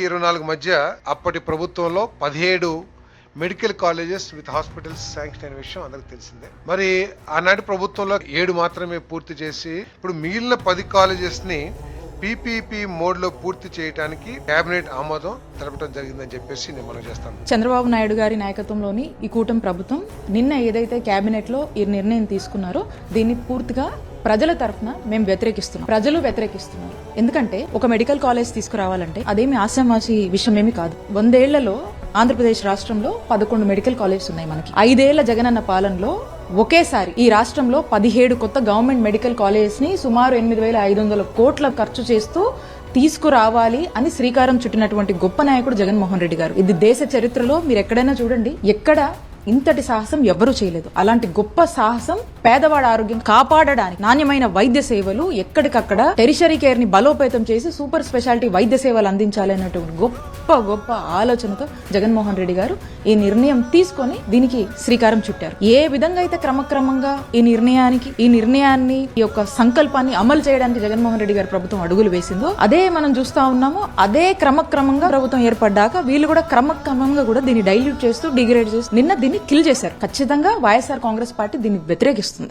ఇరవై నాలుగు మధ్య అప్పటి ప్రభుత్వంలో పదిహేడు medical colleges with hospitals sanction అయిన విషయం అందరికి తెలిసిందే. మరి ఆనాటి ప్రభుత్వంలో ఏడు మాత్రమే పూర్తి చేసి ఇప్పుడు మిగిలిన పది కాలేజెస్ని పీపీపీ మోడ్లో పూర్తి చేయడానికి కేబినెట్ ఆమోదం తెలపడం జరిగిందని చెప్పేసి నేను మనం చేస్తాను. చంద్రబాబు నాయుడు గారి నాయకత్వంలోని ఈ కూటమి ప్రభుత్వం నిన్న ఏదైతే కేబినెట్లో ఈ నిర్ణయం తీసుకున్నారో దీన్ని పూర్తిగా ప్రజల తరఫున మేము వ్యతిరేకిస్తున్నాం. ప్రజలు వ్యతిరేకిస్తున్నారు. ఎందుకంటే ఒక మెడికల్ కాలేజ్ తీసుకురావాలంటే అదేమి ఆశామాసి విషయం ఏమి కాదు. వందేళ్ళలో ఆంధ్రప్రదేశ్ రాష్ట్రంలో పదకొండు మెడికల్ కాలేజెస్ ఉన్నాయి మనకి. ఐదేళ్ళ జగనన్న పాలనలో ఒకేసారి ఈ రాష్ట్రంలో పదిహేడు కొత్త గవర్నమెంట్ మెడికల్ కాలేజెస్ని సుమారు ఎనిమిది వేల ఐదు వందల కోట్ల ఖర్చు చేస్తూ తీసుకురావాలి అని శ్రీకారం చుట్టినటువంటి గొప్ప నాయకుడు జగన్మోహన్ రెడ్డి గారు. ఇది దేశ చరిత్రలో మీరు ఎక్కడైనా చూడండి. ఎక్కడ ఇంతటి సాహసం ఎవ్వరూ చేయలేదు. అలాంటి గొప్ప సాహసం పేదవాడ ఆరోగ్యం కాపాడడానికి నాణ్యమైన వైద్య సేవలు ఎక్కడికక్కడ టెరిషరీ కేర్ని బలోపేతం చేసి సూపర్ స్పెషాలిటీ వైద్య సేవలు అందించాలి అన్నటువంటి గొప్ప గొప్ప ఆలోచనతో జగన్మోహన్ రెడ్డి గారు ఈ నిర్ణయం తీసుకొని దీనికి శ్రీకారం చుట్టారు. ఏ విధంగా అయితే క్రమక్రమంగా ఈ నిర్ణయానికి ఈ నిర్ణయాన్ని ఈ యొక్క సంకల్పాన్ని అమలు చేయడానికి జగన్మోహన్ రెడ్డి గారి ప్రభుత్వం అడుగులు వేసిందో అదే మనం చూస్తా ఉన్నాము. అదే క్రమక్రమంగా ప్రభుత్వం ఏర్పడ్డాక వీళ్ళు కూడా క్రమక్రమంగా కూడా దీన్ని డైల్యూట్ చేస్తూ డిగ్రేడ్ చేస్తూ నిన్న దీన్ని కిల్ చేశారు. ఖచ్చితంగా వైఎస్ఆర్ కాంగ్రెస్ పార్టీ దీన్ని వ్యతిరేకిస్తుంది.